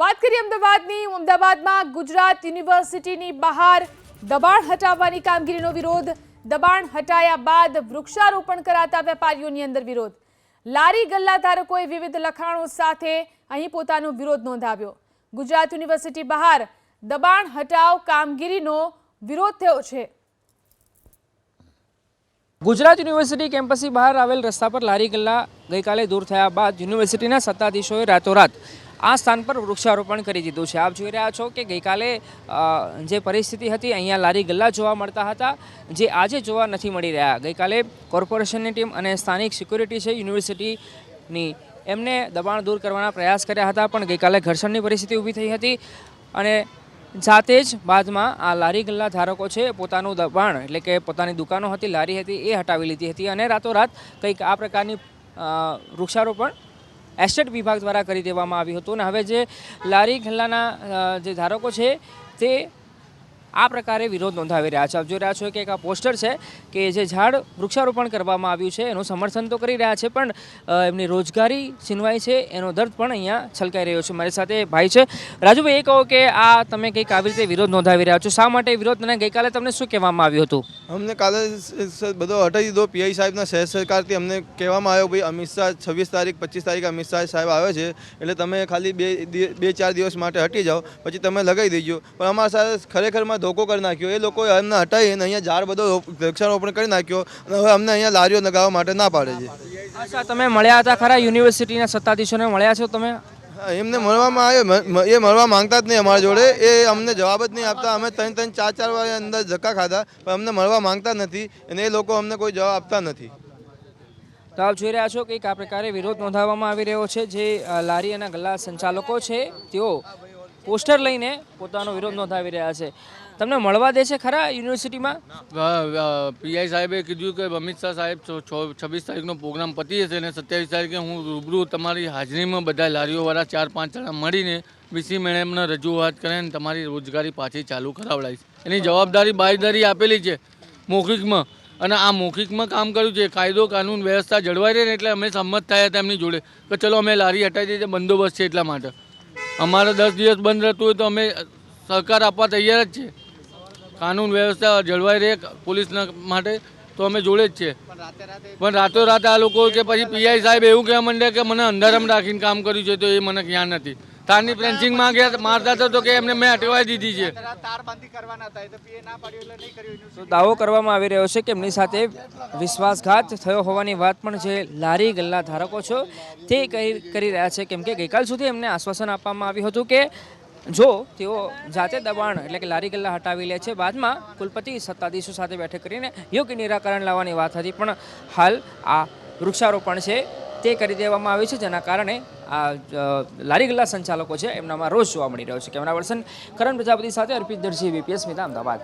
વાત કરીએ અમદાવાદની. અમદાવાદમાં ગુજરાત યુનિવર્સિટીની બહાર દબાણ હટાવવાની કામગીરીનો વિરોધ. દબાણ હટાયા બાદ વૃક્ષારોપણ કરાતા વેપારીઓની અંદર વિરોધ. લારી ગલ્લા ધારકોએ વિવિધ લખાણો સાથે અહીં પોતાનો વિરોધ નોંધાવ્યો. ગુજરાત યુનિવર્સિટી બહાર દબાણ હટાવ કામગીરીનો વિરોધ થયો છે. ગુજરાત યુનિવર્સિટી કેમ્પસની બહાર આવેલ રસ્તા પર લારી ગલ્લા ગઈકાલે દૂર થયા બાદ યુનિવર્સિટીના સત્તાધીશોએ રાતોરાત આ સ્થાન પર વૃક્ષારોપણ કરી દીધું છે. આપ જોઈ રહ્યા છો કે ગઈકાલે જે પરિસ્થિતિ હતી, અહીંયા લારી ગલ્લા જોવા મળતા હતા, જે આજે જોવા નથી મળી રહ્યા. ગઈકાલે કોર્પોરેશનની ટીમ અને સ્થાનિક સિક્યુરિટી છે, યુનિવર્સિટીની, એમને દબાણ દૂર કરવાના પ્રયાસ કર્યા હતા, પણ ગઈકાલે ઘર્ષણની પરિસ્થિતિ ઊભી થઈ હતી અને જાતે જ બાદમાં આ લારી ગલ્લા ધારકો છે, પોતાનું દબાણ, એટલે કે પોતાની દુકાનો હતી, લારી હતી એ હટાવી લીધી હતી અને રાતોરાત કંઈક આ પ્રકારની વૃક્ષારોપણ એસ્ટેટ વિભાગ દ્વારા કરી દેવામાં આવ્યું હતું. અને હવે જે લારી ગલ્લાના જે ધારકો છે તે આ પ્રકારે વિરોધ નોંધાવી રહ્યા છે. આપ જોઈ રહ્યા છો કે એક આ પોસ્ટર છે કે જે ઝાડ વૃક્ષારોપણ કરવામાં આવ્યું છે. એનું સમર્થન તો કરી રહ્યા છે, પણ એમની રોજગારી છીનવાઈ છે. એનો દર્દ પણ અહીંયા છલકાઈ રહ્યો છે. મારી સાથે ભાઈ છે. રાજુભાઈ, એ કહો કે આ તમે કંઈક આવી રીતે વિરોધ નોંધાવી રહ્યા છો. શા માટે વિરોધ અને ગઈકાલે તમને શું કહેવામાં આવ્યું હતું? અમને કાલે બધો હટાવી દીધો. પીઆઈ સાહેબના શહેર સરકારથી અમને કહેવામાં આવ્યો, ભાઈ, અમિત શાહ છવ્વીસ તારીખ, પચીસ તારીખ અમિત શાહ સાહેબ આવે છે, એટલે તમે ખાલી બે બે ચાર દિવસ માટે હટી જાઓ, પછી તમે લગાવી દેજો. પણ અમારા સાથે ખરેખરમાં ધોકો કરી નાખ્યો. એ લોકોએ અમને હટાવીને અહીંયા ઝાડ બધો રોપ- વૃક્ષારોપણ કરી નાખ્યો અને હવે અમને અહીંયા લારીઓ લગાવવા માટે ના પાડે છે. અચ્છા તમે મળ્યા હતા ખરા યુનિવર્સિટીના સત્તાધીશોને? મળ્યા છો તમે? એમને મળવામાં આવ્યો. એ મળવા માંગતા જ નહીં અમારા જોડે. એ અમને જવાબ જ નહીં આપતા. અમે ત્રણ ત્રણ ચાર ચાર વાર અંદર ધક્કા ખાધા પણ અમને મળવા માંગતા નથી અને એ લોકો અમને કોઈ જવાબ આપતા નથી. તો આપ જોઈ રહ્યા છો કે આ પ્રકારે વિરોધ નોંધાવવામાં આવી રહ્યો છે. જે લારી અને ગલ્લા સંચાલકો છે તેઓ પોસ્ટર લઈને પોતાનો વિરોધ નોંધાવી રહ્યા છે. તમને મળવા દે છે ખરા યુનિવર્સિટીમાં? પીઆઈ સાહેબે કીધું કે અમિત શાહ સાહેબ છવ્વીસ તારીખનો પ્રોગ્રામ પતી જશે અને સત્યાવીસ તારીખે હું રૂબરૂ તમારી હાજરીમાં બધા લારીઓવાળા ચાર પાંચ જણા મળીને વીસી મેડમને રજૂઆત કરીને તમારી રોજગારી પાછી ચાલુ કરાવડાવીશ. એની જવાબદારી બાયદારી આપેલી છે મૌખિકમાં. અને આ મૌખિકમાં કામ કર્યું છે. કાયદો, કાનૂન, વ્યવસ્થા જળવાઈ રહે એટલે અમે સંમત થયા હતા એમની જોડે. કે ચલો અમે લારી હટાવી દઈએ, બંદોબસ્ત છે એટલા માટે. અમારે દસ દિવસ બંધ રહેતું હોય તો અમે સહકાર આપવા તૈયાર જ છીએ કાનૂન વ્યવસ્થા જળવાઈ રહે પોલીસના માટે તો અમે જોડે જ છીએ પણ રાતોરાત આ લોકો કે પછી પીઆઈ સાહેબ એવું કહેવા માંડ્યા કે મને અંધારામાં રાખીને કામ કર્યું છે તો એ મને જ્ઞાન નથી. તારની ફેન્સિંગમાં ગયા મારતા હતા તો કે એમને મેં અટવાઈ દીધી છે. તો દાવો કરવામાં આવી રહ્યો છે કે એમની સાથે વિશ્વાસઘાત થયો હોવાની વાત પણ જે લારી ગલ્લા ધારકો છો તે કહી કરી રહ્યા છે કેમ કે ગઈકાલ સુધી એમને આશ્વાસન આપવામાં આવ્યું હતું કે જો તેઓ જાતે દબાણ એટલે કે લારી ગલ્લા હટાવી લે છે બાદમાં કુલપતિ સત્તાધીશો સાથે બેઠક કરીને યોગ્ય નિરાકરણ લાવવાની વાત હતી. પણ હાલ આ વૃક્ષારોપણ છે તે કરી દેવામાં આવ્યું છે જેના કારણે આ લારી ગલ્લા સંચાલકો છે, એમનામાં રોષ જોવા મળી રહ્યો છે. કેમેરા પર્સન કરણ પ્રજાપતિ સાથે અર્પિત દરજી બીપીએસ મિતા અમદાવાદ.